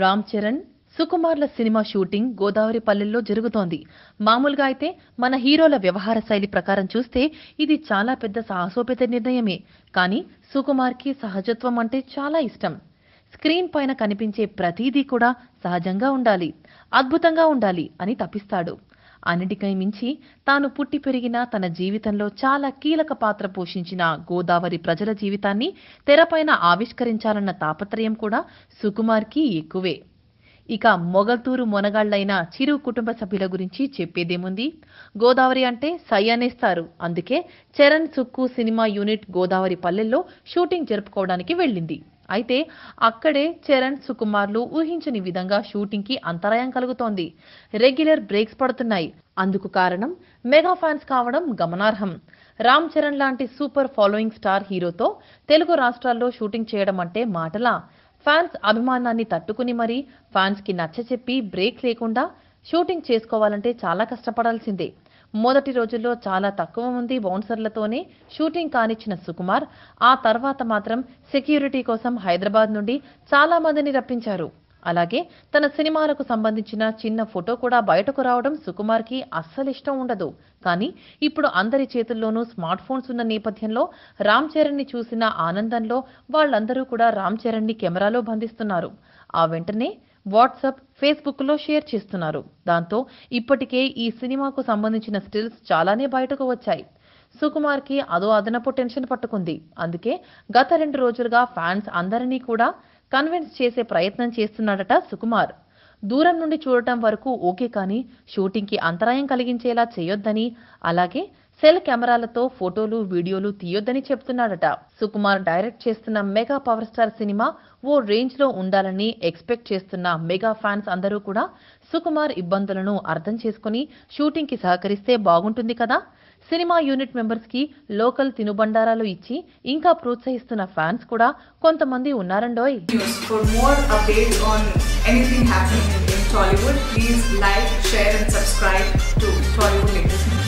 రామ్ చరణ్ సుకుమార్ల cinema shooting Godavari పల్లెల్లో జరుగుతోంది. మామూలుగా అయితే మన హీరోల వ్యవహార శైలి ప్రకారం చూస్తే ఇది చాలా పెద్ద సాహసోపేత నిర్ణయమే. కానీ సుకుమార్కి సహజత్వం అంటే చాలా ఇష్టం. స్క్రీన్ పైన కనిపించే ప్రతిదీ కూడా సహజంగా ఉండాలి అద్భుతంగా ఉండాలి అని తప్పిస్తాడు. అన్నిటికై మించి తాను పుట్టి పెరిగిన తన జీవితంలో చాలా కీలక పాత్ర పోషించిన గోదావరి ప్రజల జీవితాన్ని తెరపైన ఆవిష్కరించాలన్న తాపత్రయం కూడా సుకుమార్కి ఎక్కువే. ఇక మొగల్తూరు మొనగాళ్ళైన చిరు కుటుంబ సభ్యుల గురించి చెప్పేదేముంది? గోదావరి అంటే సై అనేస్తారు. అందుకే చరణ్ సుక్కు సినిమా యూనిట్ గోదావరి పల్లెల్లో షూటింగ్ జరుపుకోవడానికి వెళ్ళింది. అయితే అక్కడే చరణ్ సుకుమార్లు ఊహించని విధంగా షూటింగ్కి అంతరాయం కలుగుతోంది. రెగ్యులర్ బ్రేక్స్ పడుతున్నాయి. అందుకు కారణం మెగా ఫ్యాన్స్ కావడం గమనార్హం. రామ్ చరణ్ లాంటి సూపర్ ఫాలోయింగ్ స్టార్ హీరోతో తెలుగు రాష్ట్రాల్లో షూటింగ్ చేయడం అంటే మాటలా? ఫ్యాన్స్ అభిమానాన్ని తట్టుకుని మరీ ఫ్యాన్స్కి నచ్చచెప్పి బ్రేక్ లేకుండా షూటింగ్ చేసుకోవాలంటే చాలా కష్టపడాల్సిందే. మొదటి రోజుల్లో చాలా తక్కువ మంది బౌన్సర్లతోనే షూటింగ్ కానిచ్చిన సుకుమార్ ఆ తర్వాత మాత్రం సెక్యూరిటీ కోసం హైదరాబాద్ నుండి చాలా మందిని రప్పించారు. అలాగే తన సినిమాలకు సంబంధించిన చిన్న ఫోటో కూడా బయటకు రావడం సుకుమార్కి అస్సలు ఇష్టం ఉండదు. కానీ ఇప్పుడు అందరి చేతుల్లోనూ స్మార్ట్ ఫోన్స్ ఉన్న నేపథ్యంలో రామ్ చరణ్ని చూసిన ఆనందంలో వాళ్ళందరూ కూడా రామ్ చరణ్ని కెమెరాలో బంధిస్తున్నారు. ఆ వెంటనే వాట్సాప్ ఫేస్బుక్లో షేర్ చేస్తున్నారు. దాంతో ఇప్పటికే ఈ సినిమాకు సంబంధించిన స్టిల్స్ చాలానే బయటకు వచ్చాయి. సుకుమార్కి అదో అదనపు టెన్షన్ పట్టుకుంది. అందుకే గత రెండు రోజులుగా ఫ్యాన్స్ అందరినీ కూడా కన్విన్స్ చేసే ప్రయత్నం చేస్తున్నాడట సుకుమార్. దూరం నుండి చూడటం వరకు ఓకే కానీ షూటింగ్కి అంతరాయం కలిగించేలా చేయొద్దని అలాగే సెల్ కెమెరాలతో ఫోటోలు వీడియోలు తీయొద్దని చెప్తున్నాడట. సుకుమార్ డైరెక్ట్ చేస్తున్న మెగా పవర్ స్టార్ సినిమా ఓ రేంజ్లో ఉండాలని ఎక్స్పెక్ట్ చేస్తున్న మెగా ఫ్యాన్స్ అందరూ కూడా సుకుమార్ ఇబ్బందులను అర్థం చేసుకుని షూటింగ్కి సహకరిస్తే బాగుంటుంది కదా? సినిమా యూనిట్ మెంబర్స్కి లోకల్ తినుబండారాలు ఇచ్చి ఇంకా ప్రోత్సహిస్తున్న ఫ్యాన్స్ కూడా కొంతమంది ఉన్నారండోయ్. Tollywood please like share and subscribe to Tollywood